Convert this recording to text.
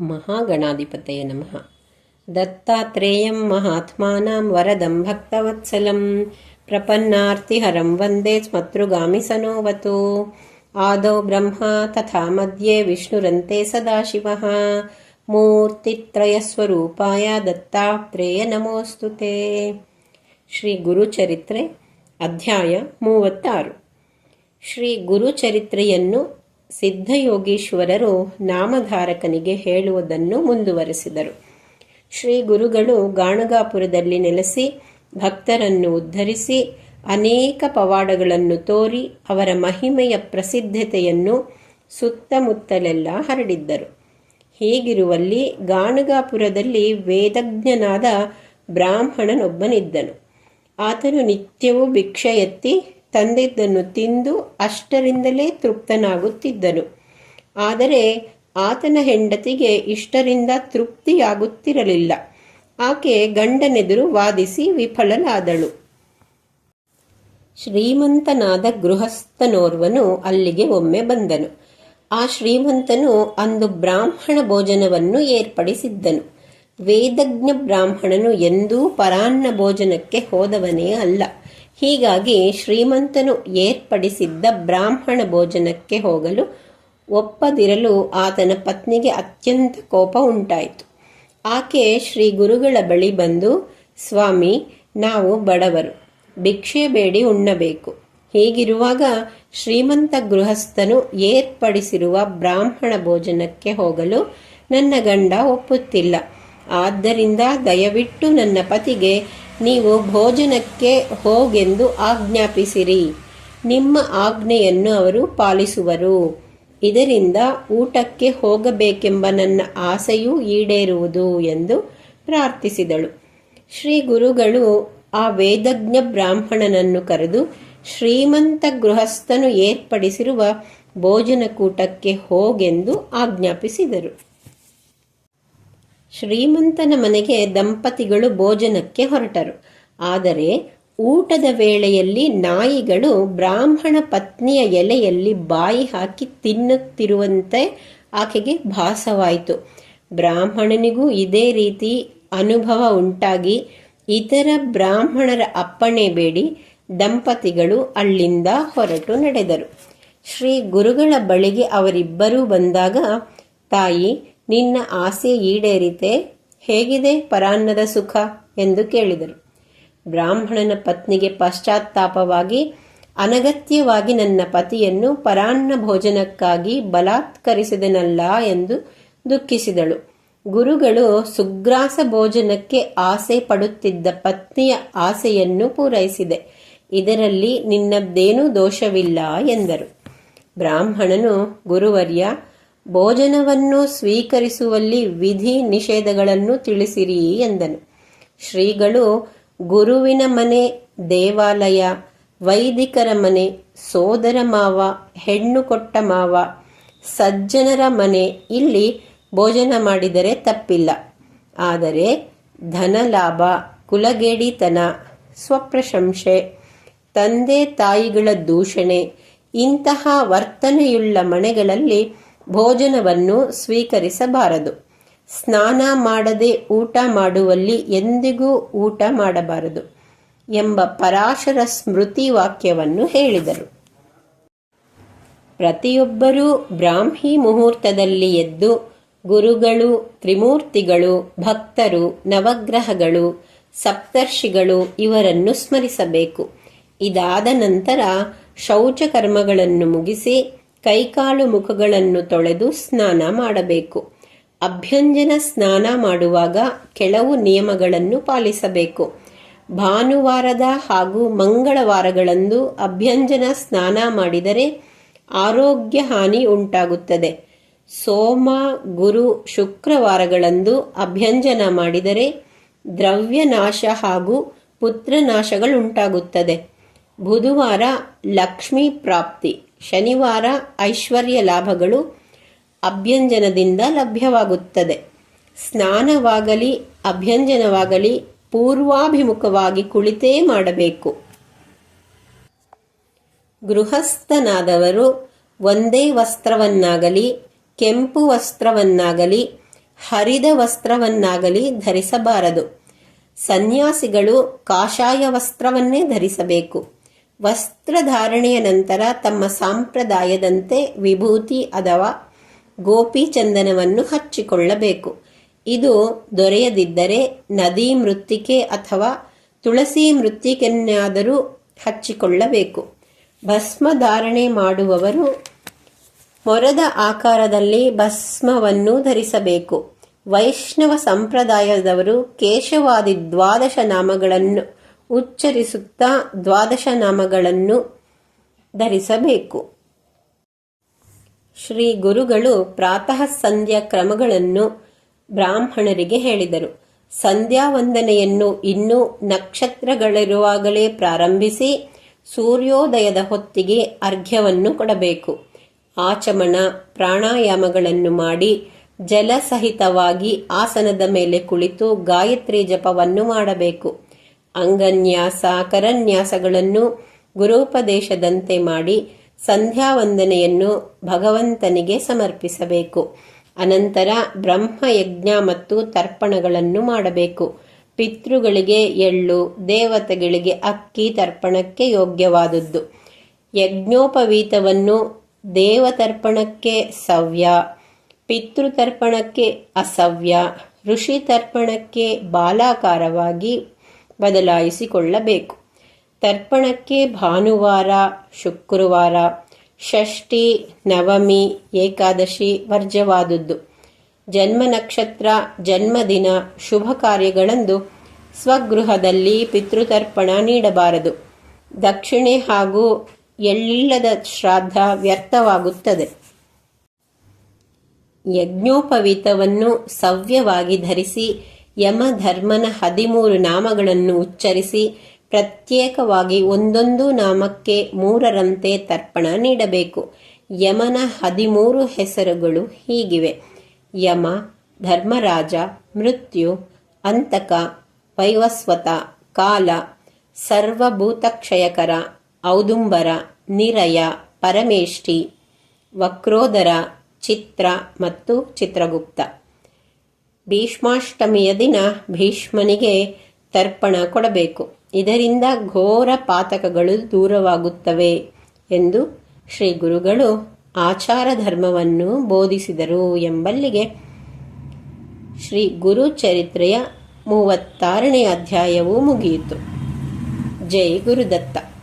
ಮಹಾಗಣಾಧಿಪತಯ ನಮಃ. ದತ್ತಾತ್ರೇಯಂ ಮಹಾತ್ಮಾನಾಂ ವರದಂ ಭಕ್ತವತ್ಸಲಂ ಪ್ರಪನ್ನಾರ್ತಿಹರಂ ವಂದೇ ಸ್ಮತೃಗಾಮಿ ಸನೋವತು. ಆದೌ ಬ್ರಹ್ಮ ತಥಾ ಮಧ್ಯೆ ವಿಷ್ಣುರಂತೆ ಸದಾಶಿವಃ. ಮೂರ್ತಿತ್ರಯಸ್ವರೂಪಾಯ ದತ್ತಾತ್ರೇಯ ನಮೋಸ್ತು ತೇ ಶ್ರೀ ಗುರುಚರಿತ್ರೆ ಅಧ್ಯಾಯ ಮೂವತ್ತಾರು. ಶ್ರೀ ಗುರುಚರಿತ್ರೆಯನ್ನು ಸಿದ್ಧಯೋಗೀಶ್ವರರು ನಾಮಧಾರಕನಿಗೆ ಹೇಳುವುದನ್ನು ಮುಂದುವರೆಸಿದರು. ಶ್ರೀ ಗುರುಗಳು ಗಾಣಗಾಪುರದಲ್ಲಿ ನೆಲೆಸಿ, ಭಕ್ತರನ್ನು ಉದ್ಧರಿಸಿ, ಅನೇಕ ಪವಾಡಗಳನ್ನು ತೋರಿ ಅವರ ಮಹಿಮೆಯ ಪ್ರಸಿದ್ಧತೆಯನ್ನು ಸುತ್ತಮುತ್ತಲೆಲ್ಲ ಹರಡಿದ್ದರು. ಹೀಗಿರುವಲ್ಲಿ ಗಾಣಗಾಪುರದಲ್ಲಿ ವೇದಜ್ಞನಾದ ಬ್ರಾಹ್ಮಣನೊಬ್ಬನಿದ್ದನು. ಆತನು ನಿತ್ಯವೂ ಭಿಕ್ಷೆ ಎತ್ತಿ ತಂದಿದ್ದನ್ನು ತಿಂದು ಅಷ್ಟರಿಂದಲೇ ತೃಪ್ತನಾಗುತ್ತಿದ್ದನು. ಆದರೆ ಆತನ ಹೆಂಡತಿಗೆ ಇಷ್ಟರಿಂದ ತೃಪ್ತಿಯಾಗುತ್ತಿರಲಿಲ್ಲ. ಆಕೆ ಗಂಡನೆದುರು ವಾದಿಸಿ ವಿಫಲನಾದಳು ಶ್ರೀಮಂತನಾದ ಗೃಹಸ್ಥನೋರ್ವನು ಅಲ್ಲಿಗೆ ಒಮ್ಮೆ ಬಂದನು. ಆ ಶ್ರೀಮಂತನು ಅಂದು ಬ್ರಾಹ್ಮಣ ಭೋಜನವನ್ನು ಏರ್ಪಡಿಸಿದ್ದನು. ವೇದಜ್ಞ ಬ್ರಾಹ್ಮಣನು ಎಂದೂ ಪರಾನ್ನ ಭೋಜನಕ್ಕೆ ಹೋದವನೇ ಅಲ್ಲ. ಹೀಗಾಗಿ ಶ್ರೀಮಂತನು ಏರ್ಪಡಿಸಿದ್ದ ಬ್ರಾಹ್ಮಣ ಭೋಜನಕ್ಕೆ ಹೋಗಲು ಒಪ್ಪದಿರಲು ಆತನ ಪತ್ನಿಗೆ ಅತ್ಯಂತ ಕೋಪ ಉಂಟಾಯಿತು. ಆಕೆ ಶ್ರೀ ಗುರುಗಳ ಬಳಿ ಬಂದು, ಸ್ವಾಮಿ, ನಾವು ಬಡವರು, ಭಿಕ್ಷೆ ಬೇಡಿ ಉಣ್ಣಬೇಕು. ಹೀಗಿರುವಾಗ ಶ್ರೀಮಂತ ಗೃಹಸ್ಥನು ಏರ್ಪಡಿಸಿರುವ ಬ್ರಾಹ್ಮಣ ಭೋಜನಕ್ಕೆ ಹೋಗಲು ನನ್ನ ಗಂಡ ಒಪ್ಪುತ್ತಿಲ್ಲ. ಆದ್ದರಿಂದ ದಯವಿಟ್ಟು ನನ್ನ ಪತಿಗೆ ನೀವು ಭೋಜನಕ್ಕೆ ಹೋಗೆಂದು ಆಜ್ಞಾಪಿಸಿರಿ. ನಿಮ್ಮ ಆಜ್ಞೆಯನ್ನು ಅವರು ಪಾಲಿಸುವರು. ಇದರಿಂದ ಊಟಕ್ಕೆ ಹೋಗಬೇಕೆಂಬ ನನ್ನ ಆಸೆಯೂ ಈಡೇರುವುದು ಎಂದು ಪ್ರಾರ್ಥಿಸಿದಳು. ಶ್ರೀ ಗುರುಗಳು ಆ ವೇದಜ್ಞ ಬ್ರಾಹ್ಮಣನನ್ನು ಕರೆದು ಶ್ರೀಮಂತ ಗೃಹಸ್ಥನು ಏರ್ಪಡಿಸಿರುವ ಭೋಜನಕೂಟಕ್ಕೆ ಹೋಗೆಂದು ಆಜ್ಞಾಪಿಸಿದರು. ಶ್ರೀಮಂತನ ಮನೆಗೆ ದಂಪತಿಗಳು ಭೋಜನಕ್ಕೆ ಹೊರಟರು. ಆದರೆ ಊಟದ ವೇಳೆಯಲ್ಲಿ ನಾಯಿಗಳು ಬ್ರಾಹ್ಮಣ ಪತ್ನಿಯ ಎಲೆಯಲ್ಲಿ ಬಾಯಿ ಹಾಕಿ ತಿನ್ನುತ್ತಿರುವಂತೆ ಆಕೆಗೆ ಭಾಸವಾಯಿತು. ಬ್ರಾಹ್ಮಣನಿಗೂ ಇದೇ ರೀತಿ ಅನುಭವ ಉಂಟಾಗಿ ಇತರ ಬ್ರಾಹ್ಮಣರ ಅಪ್ಪಣೆ ಬೇಡಿ ದಂಪತಿಗಳು ಅಲ್ಲಿಂದ ಹೊರಟು ನಡೆದರು. ಶ್ರೀ ಗುರುಗಳ ಬಳಿಗೆ ಅವರಿಬ್ಬರೂ ಬಂದಾಗ, ತಾಯಿ ನಿನ್ನ ಆಸೆ ಈಡೇರಿತೆ, ಹೇಗಿದೆ ಪರಾನ್ನದ ಸುಖ? ಎಂದು ಕೇಳಿದರು. ಬ್ರಾಹ್ಮಣನ ಪತ್ನಿಗೆ ಪಶ್ಚಾತ್ತಾಪವಾಗಿ, ಅನಗತ್ಯವಾಗಿ ನನ್ನ ಪತಿಯನ್ನು ಪರಾನ್ನ ಭೋಜನಕ್ಕಾಗಿ ಬಲಾತ್ಕರಿಸಿದನಲ್ಲ ಎಂದು ದುಃಖಿಸಿದಳು. ಗುರುಗಳು ಸುಗ್ರಾಸ ಭೋಜನಕ್ಕೆ ಆಸೆ ಪಡುತ್ತಿದ್ದ ಪತ್ನಿಯ ಆಸೆಯನ್ನು ಪೂರೈಸಿದೆ. ಇದರಲ್ಲಿ ನಿನ್ನದ್ದೇನೂ ದೋಷವಿಲ್ಲ ಎಂದರು. ಬ್ರಾಹ್ಮಣನು ಗುರುವರ್ಯ ಭೋಜನವನ್ನು ಸ್ವೀಕರಿಸುವಲ್ಲಿ ವಿಧಿ ನಿಷೇಧಗಳನ್ನು ತಿಳಿಸಿರಿ ಎಂದನು. ಶ್ರೀಗಳು, ಗುರುವಿನ ಮನೆ, ದೇವಾಲಯ, ವೈದಿಕರ ಮನೆ, ಸೋದರ ಮಾವ, ಹೆಣ್ಣು ಕೊಟ್ಟ ಮಾವ, ಸಜ್ಜನರ ಮನೆ ಇಲ್ಲಿ ಭೋಜನ ಮಾಡಿದರೆ ತಪ್ಪಿಲ್ಲ. ಆದರೆ ಧನಲಾಭ, ಕುಲಗೇಡಿತನ, ಸ್ವಪ್ರಶಂಸೆ, ತಂದೆ ತಾಯಿಗಳ ದೂಷಣೆ, ಇಂತಹ ವರ್ತನೆಯುಳ್ಳ ಮನೆಗಳಲ್ಲಿ ಭೋಜನವನ್ನು ಸ್ವೀಕರಿಸಬಾರದು. ಸ್ನಾನ ಮಾಡದೆ ಊಟ ಮಾಡುವಲ್ಲಿ ಎಂದಿಗೂ ಊಟ ಮಾಡಬಾರದು ಎಂಬ ಪರಾಶರ ಸ್ಮೃತಿ ವಾಕ್ಯವನ್ನು ಹೇಳಿದರು. ಪ್ರತಿಯೊಬ್ಬರೂ ಬ್ರಾಹ್ಮಿ ಮುಹೂರ್ತದಲ್ಲಿ ಎದ್ದು ಗುರುಗಳು, ತ್ರಿಮೂರ್ತಿಗಳು, ಭಕ್ತರು, ನವಗ್ರಹಗಳು, ಸಪ್ತರ್ಷಿಗಳು ಇವರನ್ನು ಸ್ಮರಿಸಬೇಕು. ಇದಾದ ನಂತರ ಶೌಚ ಕರ್ಮಗಳನ್ನು ಮುಗಿಸಿ ಕೈಕಾಲು ಮುಖಗಳನ್ನು ತೊಳೆದು ಸ್ನಾನ ಮಾಡಬೇಕು. ಅಭ್ಯಂಜನ ಸ್ನಾನ ಮಾಡುವಾಗ ಕೆಲವು ನಿಯಮಗಳನ್ನು ಪಾಲಿಸಬೇಕು. ಭಾನುವಾರದ ಹಾಗೂ ಮಂಗಳವಾರಗಳಂದು ಅಭ್ಯಂಜನ ಸ್ನಾನ ಮಾಡಿದರೆ ಆರೋಗ್ಯ ಹಾನಿ ಉಂಟಾಗುತ್ತದೆ. ಸೋಮ, ಗುರು, ಶುಕ್ರವಾರಗಳಂದು ಅಭ್ಯಂಜನ ಮಾಡಿದರೆ ದ್ರವ್ಯನಾಶ ಹಾಗೂ ಪುತ್ರನಾಶಗಳುಂಟಾಗುತ್ತದೆ. ಬುಧವಾರ ಲಕ್ಷ್ಮೀ ಪ್ರಾಪ್ತಿ. ಶನಿವಾರ ಐಶ್ವರ್ಯ ಲಾಭಗಳು ಅಭ್ಯಂಜನದಿಂದ ಲಭ್ಯವಾಗುತ್ತದೆ. ಸ್ನಾನವಾಗಲಿ, ಅಭ್ಯಂಜನವಾಗಲಿ, ಪೂರ್ವಾಭಿಮುಖವಾಗಿ ಕುಳಿತೇ ಮಾಡಬೇಕು. ಗೃಹಸ್ಥನಾದವರು ಒಂದೇ ವಸ್ತ್ರವನ್ನಾಗಲಿ, ಕೆಂಪು ವಸ್ತ್ರವನ್ನಾಗಲಿ, ಹರಿದ ವಸ್ತ್ರವನ್ನಾಗಲಿ ಧರಿಸಬಾರದು. ಸನ್ಯಾಸಿಗಳು ಕಾಷಾಯ ವಸ್ತ್ರವನ್ನೇ ಧರಿಸಬೇಕು. ವಸ್ತ್ರಧಾರಣೆಯ ನಂತರ ತಮ್ಮ ಸಂಪ್ರದಾಯದಂತೆ ವಿಭೂತಿ ಅಥವಾ ಗೋಪಿ ಚಂದನವನ್ನು ಹಚ್ಚಿಕೊಳ್ಳಬೇಕು. ಇದು ದೊರೆಯದಿದ್ದರೆ ನದಿ ಮೃತ್ತಿಕೆ ಅಥವಾ ತುಳಸಿ ಮೃತ್ತಿಕೆಯನ್ನಾದರೂ ಹಚ್ಚಿಕೊಳ್ಳಬೇಕು. ಭಸ್ಮ ಧಾರಣೆ ಮಾಡುವವರು ಮೊರದ ಆಕಾರದಲ್ಲಿ ಭಸ್ಮವನ್ನು ಧರಿಸಬೇಕು. ವೈಷ್ಣವ ಸಂಪ್ರದಾಯದವರು ಕೇಶವಾದಿ ದ್ವಾದಶ ನಾಮಗಳನ್ನು ಉಚ್ಚರಿಸುತ್ತಾ ದ್ವಾದಶ ನಾಮಗಳನ್ನು ಧರಿಸಬೇಕು. ಶ್ರೀ ಗುರುಗಳು ಪ್ರಾತಃ ಸಂಧ್ಯಾ ಕ್ರಮಗಳನ್ನು ಬ್ರಾಹ್ಮಣರಿಗೆ ಹೇಳಿದರು. ಸಂಧ್ಯಾ ವಂದನೆಯನ್ನು ಇನ್ನೂ ನಕ್ಷತ್ರಗಳಿರುವಾಗಲೇ ಪ್ರಾರಂಭಿಸಿ ಸೂರ್ಯೋದಯದ ಹೊತ್ತಿಗೆ ಅರ್ಘ್ಯವನ್ನು ಕೊಡಬೇಕು. ಆಚಮಣ ಪ್ರಾಣಾಯಾಮಗಳನ್ನು ಮಾಡಿ ಜಲಸಹಿತವಾಗಿ ಆಸನದ ಮೇಲೆ ಕುಳಿತು ಗಾಯತ್ರಿ ಜಪವನ್ನು ಮಾಡಬೇಕು. ಅಂಗನ್ಯಾಸ ಕರನ್ಯಾಸಗಳನ್ನು ಗುರುಪದೇಶದಂತೆ ಮಾಡಿ ಸಂಧ್ಯಾ ವಂದನೆಯನ್ನು ಭಗವಂತನಿಗೆ ಸಮರ್ಪಿಸಬೇಕು. ಅನಂತರ ಬ್ರಹ್ಮಯಜ್ಞ ಮತ್ತು ತರ್ಪಣಗಳನ್ನು ಮಾಡಬೇಕು. ಪಿತೃಗಳಿಗೆ ಎಳ್ಳು, ದೇವತೆಗಳಿಗೆ ಅಕ್ಕಿ ತರ್ಪಣಕ್ಕೆ ಯೋಗ್ಯವಾದದ್ದು. ಯಜ್ಞೋಪವೀತವನ್ನು ದೇವತರ್ಪಣಕ್ಕೆ ಸವ್ಯ, ಪಿತೃತರ್ಪಣಕ್ಕೆ ಅಸವ್ಯ, ಋಷಿ ತರ್ಪಣಕ್ಕೆ ಬಾಲಾಕಾರವಾಗಿ ಬದಲಾಯಿಸಿಕೊಳ್ಳಬೇಕು. ತರ್ಪಣಕ್ಕೆ ಭಾನುವಾರ, ಶುಕ್ರವಾರ, ಷಷ್ಠಿ, ನವಮಿ, ಏಕಾದಶಿ ವರ್ಜವಾದುದು ಜನ್ಮ ನಕ್ಷತ್ರ, ಜನ್ಮದಿನ, ಶುಭ ಕಾರ್ಯಗಳಂದು ಸ್ವಗೃಹದಲ್ಲಿ ಪಿತೃತರ್ಪಣ ನೀಡಬಾರದು. ದಕ್ಷಿಣೆ ಹಾಗೂ ಎಳ್ಳಿಲ್ಲದ ಶ್ರಾದ್ದ ವ್ಯರ್ಥವಾಗುತ್ತದೆ. ಯಜ್ಞೋಪವೀತವನ್ನು ಸವ್ಯವಾಗಿ ಧರಿಸಿ ಯಮಧರ್ಮನ ಹದಿಮೂರು ನಾಮಗಳನ್ನು ಉಚ್ಚರಿಸಿ ಪ್ರತ್ಯೇಕವಾಗಿ ಒಂದೊಂದು ನಾಮಕ್ಕೆ ಮೂರರಂತೆ ತರ್ಪಣ ನೀಡಬೇಕು. ಯಮನ ಹದಿಮೂರು ಹೆಸರುಗಳು ಹೀಗಿವೆ. ಯಮ, ಧರ್ಮರಾಜ, ಮೃತ್ಯು, ಅಂತಕ, ವೈವಸ್ವತ, ಕಾಲ, ಸರ್ವಭೂತಕ್ಷಯಕರ, ಔದುಂಬರ, ನಿರಯ, ಪರಮೇಷ್ಠಿ, ವಕ್ರೋದರ, ಚಿತ್ರ ಮತ್ತು ಚಿತ್ರಗುಪ್ತ. ಭೀಷ್ಮಾಷ್ಟಮಿಯ ದಿನ ಭೀಷ್ಮನಿಗೆ ತರ್ಪಣ ಕೊಡಬೇಕು. ಇದರಿಂದ ಘೋರ ಪಾತಕಗಳು ದೂರವಾಗುತ್ತವೆ ಎಂದು ಶ್ರೀ ಗುರುಗಳು ಆಚಾರ ಧರ್ಮವನ್ನು ಬೋಧಿಸಿದರು ಎಂಬಲ್ಲಿಗೆ ಶ್ರೀ ಗುರು ಚರಿತ್ರೆಯ ಮೂವತ್ತಾರನೇ ಅಧ್ಯಾಯವು ಮುಗಿಯಿತು. ಜೈ ಗುರುದತ್ತ.